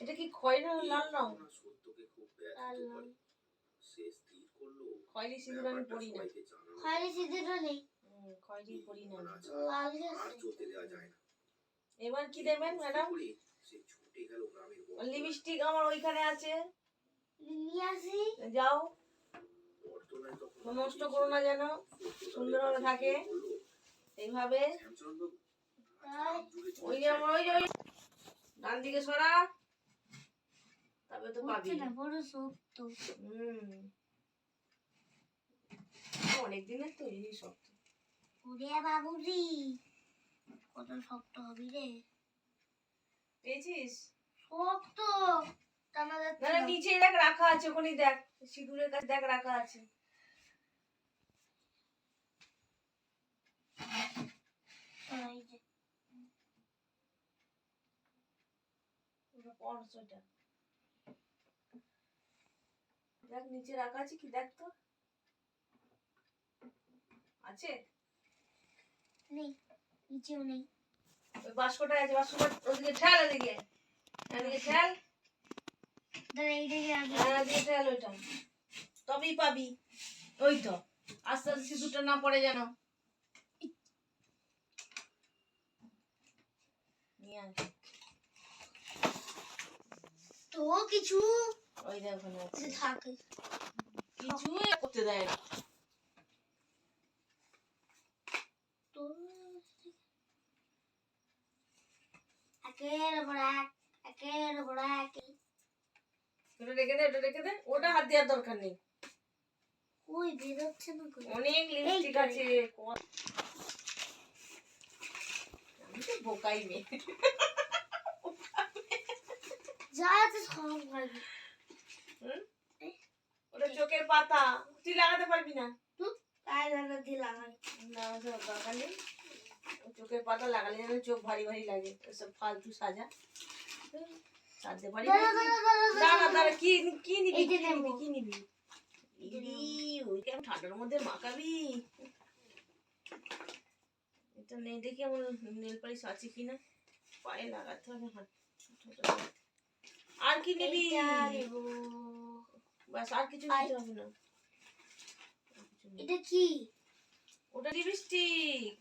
এটা কি খয়েরি না লাল রং? সত্যকে খুব লাল ব্যথিত রং। করে সে স্থির করল। খয়েরি সিঁদুর আমি পরি না। খয়েরি সিঁদুরও নেই। খয়েরি পরি না লাল চলতে দেওয়া যায় না। এবার কি দেবেন ম্যাডাম? সে ছুটে গেল গ্রামের লিপস্টিক আমার ওইখানে আছে। নিয়ে আসি। যাও। নষ্ট করো না যেন সুন্দরভাবে থাকে। এইভাবে। ওই যে আমার ওই যে ওই ডান দিকে সরা। তবে তো পাবি। না বড় শক্ত। হুম। অনেক দিনের তো এই শক্ত। ওরে বাবুরি কত শক্ত হবি রে। পেয়েছিস? শক্ত। না, নিচে দেখ রাখা আছে ওখানে দেখ সিঁদুরের কাছে দেখ রাখা আছে হ্যাঁ, এই যে। ওটা পর সেটা দেখ নিচে রাখা আছে কি? দেখ তো। আছে? নেই নিচেও নেই। ওই বাস্কটা আছে বাস্কটা ওদিকে ঠেল ওদিকে ঠেল। আগে? হ্যাঁ ওদিকে ঠেল ওইটা। তবেই পাবি। ওই তো। আস্তে আস্তে সিঁদুরটা না পড়ে যেন। নিয়ে আয়। তো কিছু ওই দেখ আছে থাকে। কিছু করতে দেয় না। একের উপর এক একের উপর এক। ওটা রেখে দে ওটা রেখে দে। ওটা হাত দেওয়ার দরকার নেই। ওই বেরোচ্ছে না অনেক লিপস্টিক। আছে। আমি তো বোকাই মেয়ে। যা আছে সব পারবি ওটা চোখের পাতা। তুই লাগাতে পারবি না। তাই লাগা দিয়ে লাগাই না ওসব দরকার নেই। চোখের পাতা লাগালে যেন চোখ ভারী ভারী লাগে। ওসব ফালতু সাজা। সাজতে পারি দাঁড়া দাঁড়া কি কি নিবি? কি নিবি কি নিবি? কেমন ঠান্ডার মধ্যে মাখাবি? এটা নেই দেখি আমার নেল পালিশ আছে কিনা। পায়ে লাগাতে হবে হাত। আর কি নিবি? বাস আর কিছু নিতে হবে না। এটা কি? ওটা লিপস্টিক।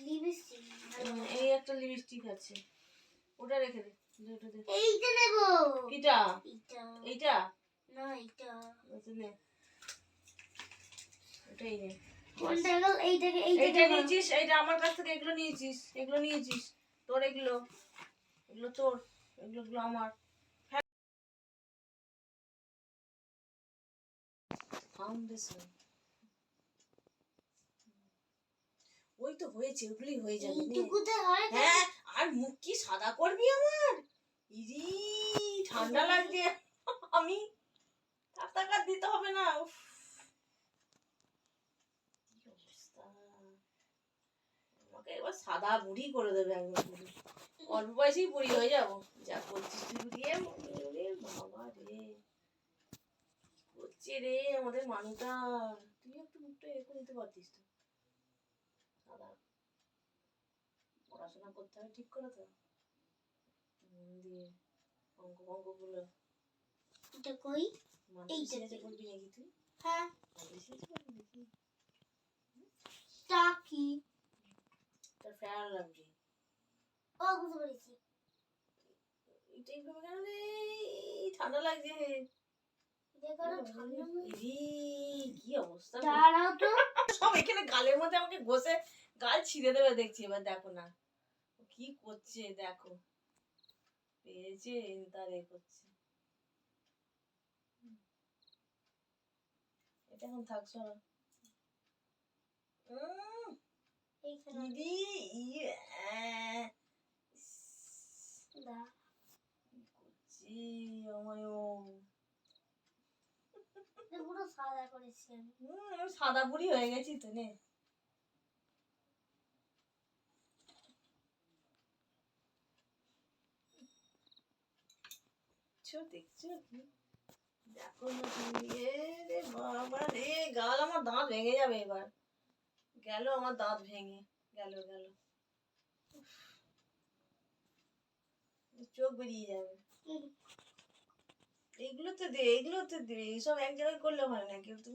লিপস্টিক এই একটা লিপস্টিক আছে। ওটা রেখে দে দে, ওটা দে। এইটা নেব। কিটা? এইটা। না এইটা। ওটা নে। ওটাই নে। এইটা নিয়েছিস? এইটা আমার কাছ থেকে এগুলো নিয়েছিস। এগুলো নিয়েছিস। তোর এগুলো। এগুলো তোর। এগুলো এগুলো আমার ফাউন্ডেশন ওই তো হয়েছে ওগুলি হয়ে যাবে এইটুকুতে হয় হ্যাঁ আর মুখ কি সাদা করবি আমার? ইরি ঠান্ডা লাগছে। আমি টাকা দিতে হবে না উফ। আমাকে এবার সাদা বুড়ি করে দেবে একবার অল্প বয়সেই বুড়ি হয়ে যাব যা করছিস তুই বুড়ি এ ওরে বাবা রে কি করছে রে আমাদের মানুষটা তুই একটু মুখটা এরকম নিতে পারতিস তো। সাদা পড়াশোনা করতে হবে ঠিক করে তো। মন দিয়ে অঙ্ক ফঙ্কগুলো এটা কই? এইটা কি? করবি নাকি তুই? হ্যাঁ। টা কি? তোর ফেয়ার লাগবে ও বুঝতে পেরেছি। এটাই করবে কেন রে? ঠান্ডা লাগছে দেখো না, ঠান্ডা হয়ে- ইরি, কি অবস্থা দাঁড়াও তো। সব এখানে গালের মধ্যে আমাকে ঘষে গাল ছিঁড়ে দেবে দেখছি এবার দেখো না। কি করছে দেখো। পেয়েছে তার এ করছে। এটা এখন থাকছো না দিদি ইয়ে, করছি আমায়ও এটা পুরো সাদা করেছি হুম, সাদা বুড়ি হয়ে গেছি তো নে। দেখছ বাবা রে গাল আমার দাঁত ভেঙে যাবে এবার। গেল আমার দাঁত ভেঙে গেল গেল। চোখ বেরিয়ে যাবে। এইগুলোতে দে এইগুলোতে দে এইসব এক জায়গায় করলে হয় না কেউ তুমি